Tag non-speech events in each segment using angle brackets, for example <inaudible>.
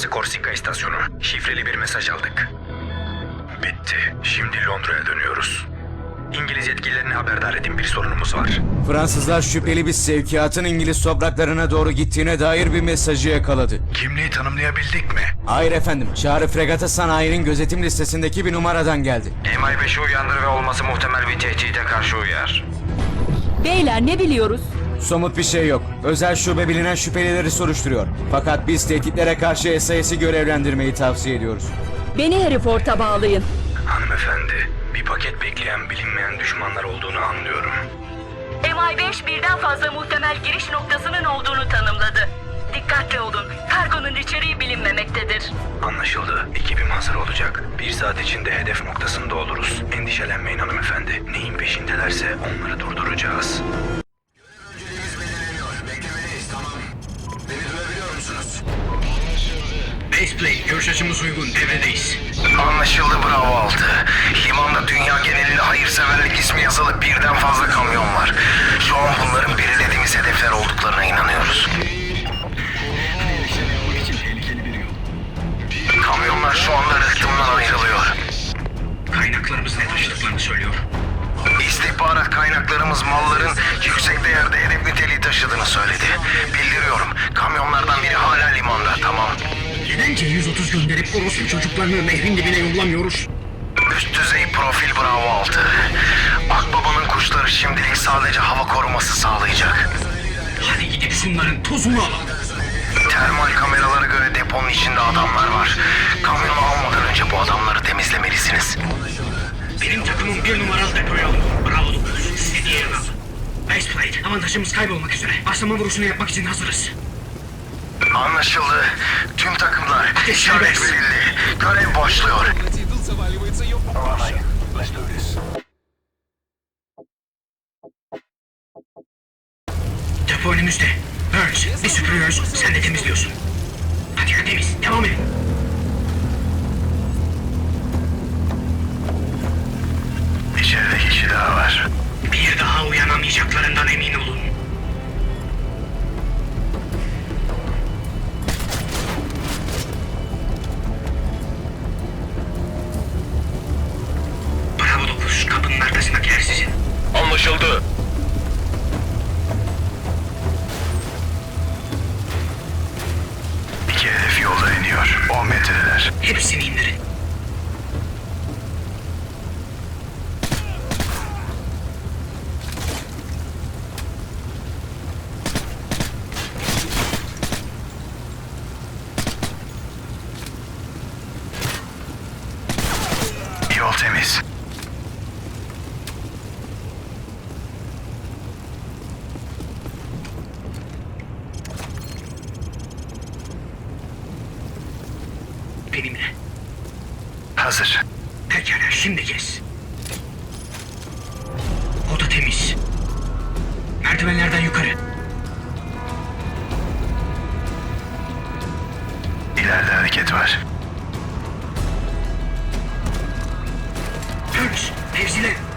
Burası Korsika istasyonu. Şifreli bir mesaj aldık. Bitti. Şimdi Londra'ya dönüyoruz. İngiliz yetkililerini haberdar edin bir sorunumuz var. Fransızlar şüpheli bir sevkiyatın İngiliz topraklarına doğru gittiğine dair bir mesajı yakaladı. Kimliği tanımlayabildik mi? Hayır efendim, çağrı fregata sanayinin gözetim listesindeki bir numaradan geldi. MI5'i uyandır ve olması muhtemel bir tehdide karşı uyar. Beyler ne biliyoruz? Somut bir şey yok. Özel şube bilinen şüphelileri soruşturuyor. Fakat biz tehditlere karşı SIS'i görevlendirmeyi tavsiye ediyoruz. Beni Hereford'a bağlayın. Hanımefendi, bir paket bekleyen bilinmeyen düşmanlar olduğunu anlıyorum. MI5 birden fazla muhtemel giriş noktasının olduğunu tanımladı. Dikkatli olun. Kargonun içeriği bilinmemektedir. Anlaşıldı. Ekibim hazır olacak. Bir saat içinde hedef noktasında oluruz. Endişelenmeyin hanımefendi. Neyin peşindelerse onları durduracağız. Görüş açımız uygun, devredeyiz. Anlaşıldı Bravo 6. Limanda dünya genelinde hayırseverlik ismi yazılı birden fazla kamyon var. Şu an bunların belirlediğimiz hedefler olduklarına inanıyoruz. Kamyonlar şu anda rıhtımdan ayrılıyor. Kaynaklarımız ne taşıdıklarını söylüyor. İstihbarat kaynaklarımız malların yüksek değerde hedef niteliği taşıdığını söyledi. Bildiriyorum. Kamyonlardan biri hala limanda. Tamam. Neden C-130 gönderip orospu çocuklarını nehrin dibine yollamıyoruz? Üst düzey profil Bravo 6. Akbaba'nın kuşları şimdilik sadece hava koruması sağlayacak. Hadi gidip şunların tozunu alalım. Termal kameralara göre deponun içinde adamlar var. Kamyonu almadan önce bu adamları temizlemelisiniz. Benim takımım bir numaralı depoyu alın. Bravo 9, siz diğerini alın. Baseplate, avantajımız kaybolmak üzere. Başlama vuruşunu yapmak için hazırız. Anlaşıldı. Tüm takımlar işaret verildi. Görev başlıyor. Depo önümüzde. Burns, biz süpürüyoruz, sen de temizliyorsun. Hadi hadi devam edin. Hazır. Pekala, şimdi kes. Oda temiz. Merdivenlerden yukarı. İleride hareket var. Burns, mevzile.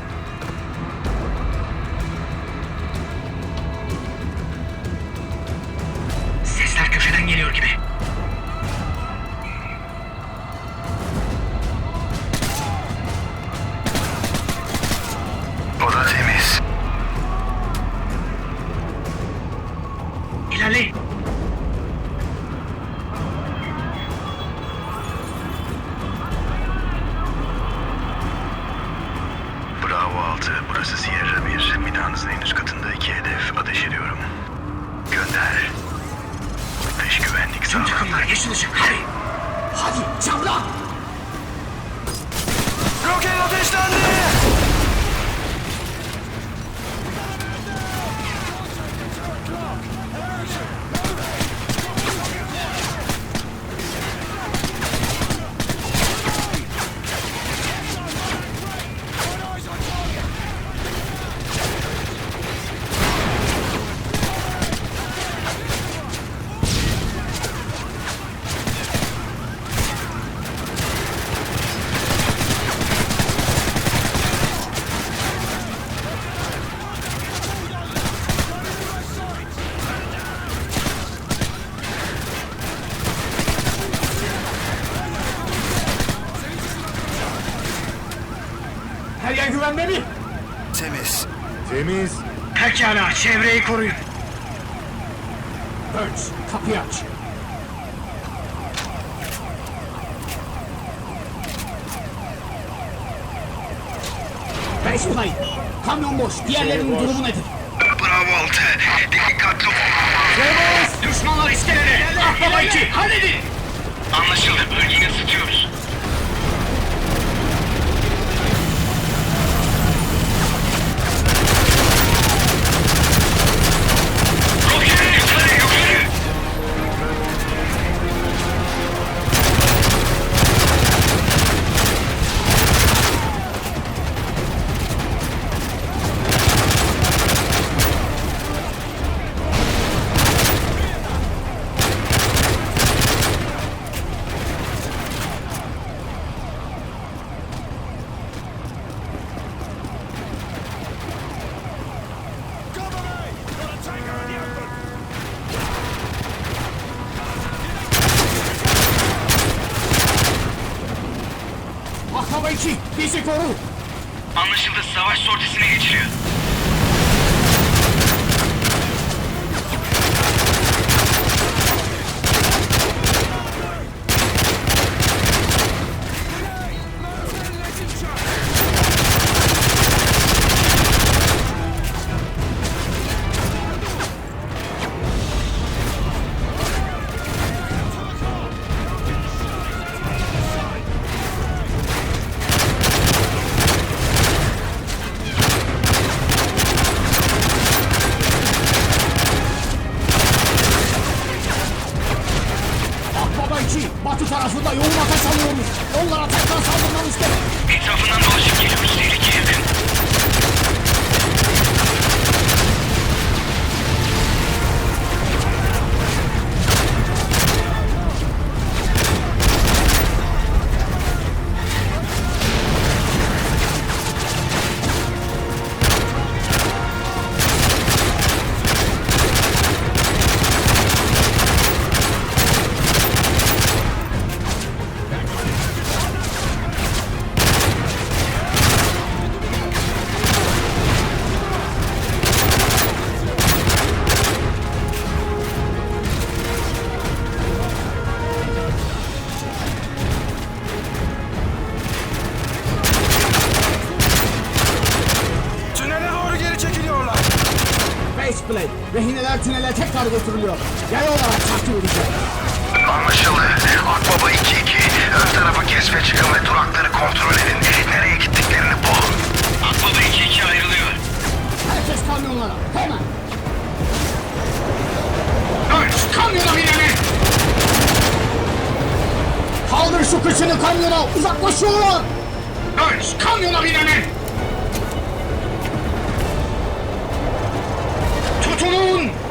Çevreyi koruyun. Burns, kapıyı aç. Baseplate. Kamyon boş. Diğerlerinin durumu nedir? Bravo 6. Dikkatli ol. Düşmanlar iskelede. Akbaba 2, halledin. Anlaşıldı. Bölgeyi ısıtıyoruz. Roket 나 용어 rehineler tünele tekrar götürülüyor. Yay olarak takip edeceğiz. Anlaşıldı. Akbaba 2-2. Ön tarafa kes ve çıkın ve durakları kontrol edin. Nereye gittiklerini bulun. Akbaba 2-2 ayrılıyor. Herkes kamyonlara, hemen. Burns, kamyona binelim. Kaldır şu kıçını kamyona, uzaklaşıyorlar. Burns, kamyona binelim. Falun!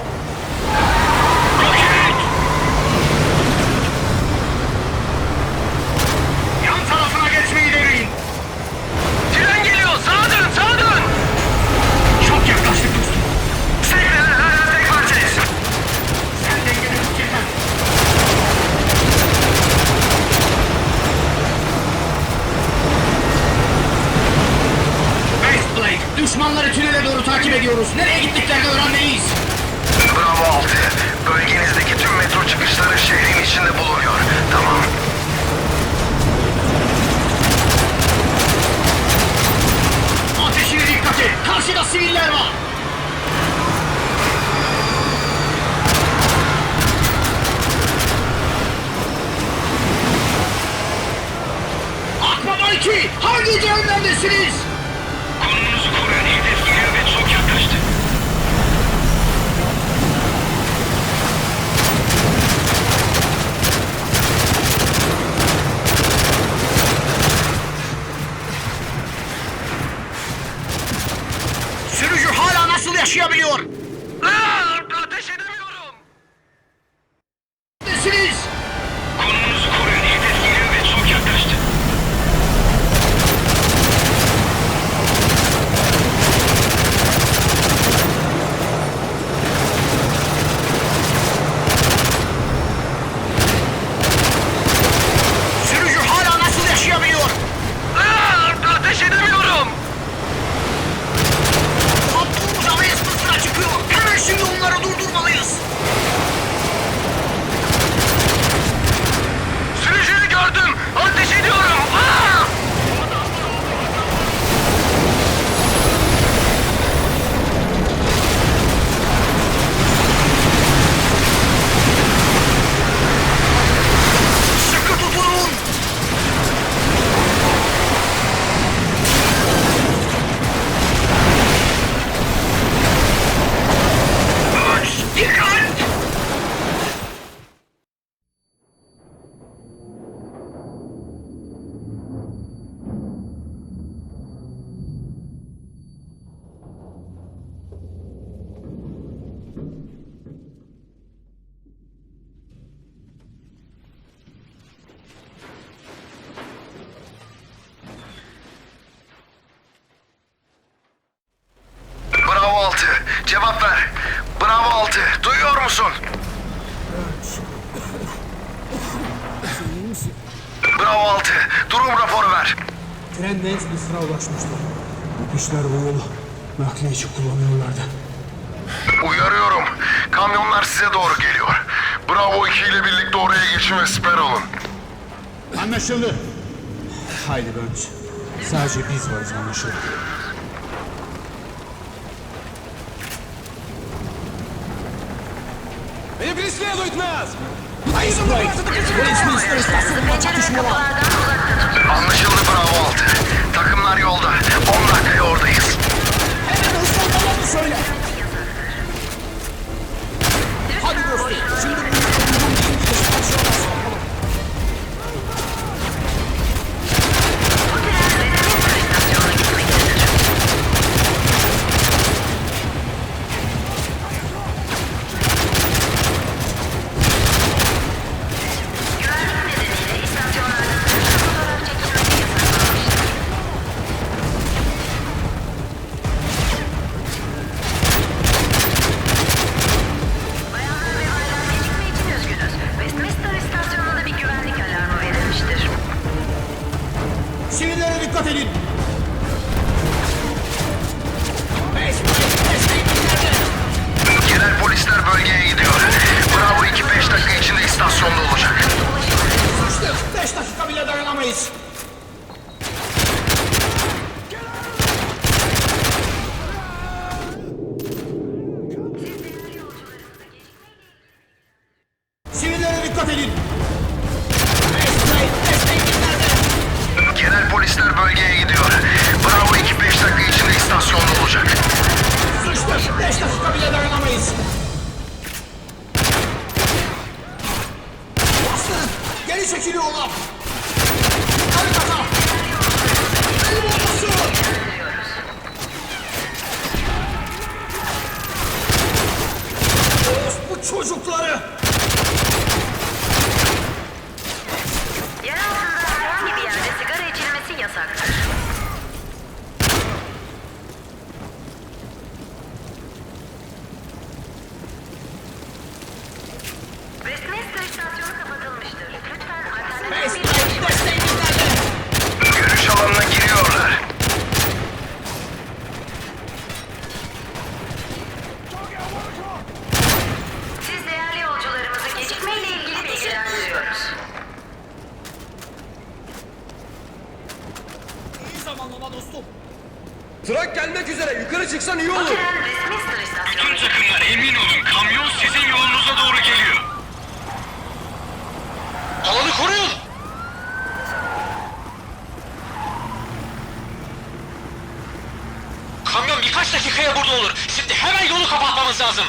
6. Cevap ver. Bravo 6. Duyuyor musun? Bravo 6. Durum raporu ver. Tren Mansfields'a ulaşmıştı. İşler bu yolu nakliye için kullanıyorlardı. Uyarıyorum. Kamyonlar size doğru geliyor. Bravo 2 ile birlikte oraya geçin ve siper olun. Anlaşıldı. Haydi Burns. Sadece biz varız anlaşıldı. İstasyonunda çatışma var. Anlaşıldı Bravo 6. Takımlar yolda. 10 dakikaya oradayız. Hemen hızlanmalarını söyle. Hadi dostum. Dikkat edin. Beş, polisler bölgeye gidiyor. Bravo 2 5 dakika içinde istasyonda olacak. Sıçtık. Beş dakika bile dayanamayız. Zamanlama dostum. Trak gelmek üzere. Yukarı çıksan iyi olur. Tüm takımlar emin olun kamyon sizin yolunuza doğru geliyor. Alanı koruyun. Kamyon birkaç dakikaya burada olur. Şimdi hemen yolu kapatmamız lazım.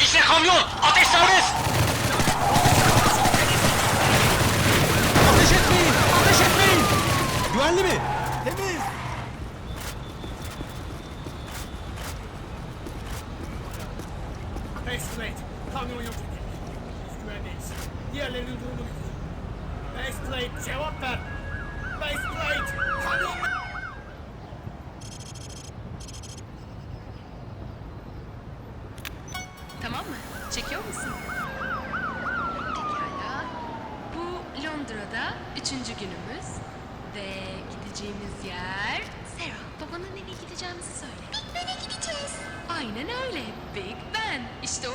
İşte kamyon. Ateş serbest. Ateş etmeyin. Ateş etmeyin. Güvenli mi?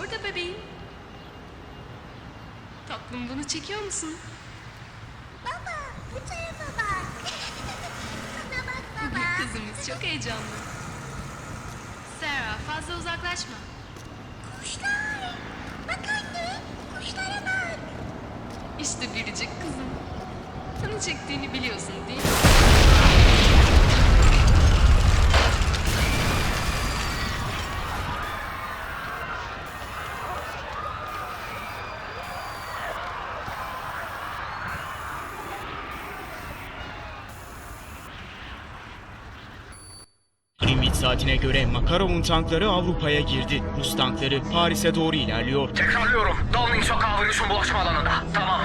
Orada bebeğim. Tatlım bunu çekiyor musun? Baba, bu tarafa bak. <laughs> Bana bak Bugün <laughs> kızımız çok heyecanlı. Sarah, fazla uzaklaşma. Kuşlar. Bak anne, kuşlara bak. İşte biricik kızım. Sana çektiğini biliyorsun değil mi? Saatine göre Makarov'un tankları Avrupa'ya girdi. Rus tankları Paris'e doğru ilerliyor. Tekrarlıyorum. Downing sokağı virüsün bulaşma alanında. Tamam.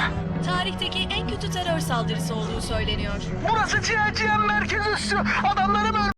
Tarihteki en kötü terör saldırısı olduğu söyleniyor. Burası CHCM merkez üssü. Adamlarım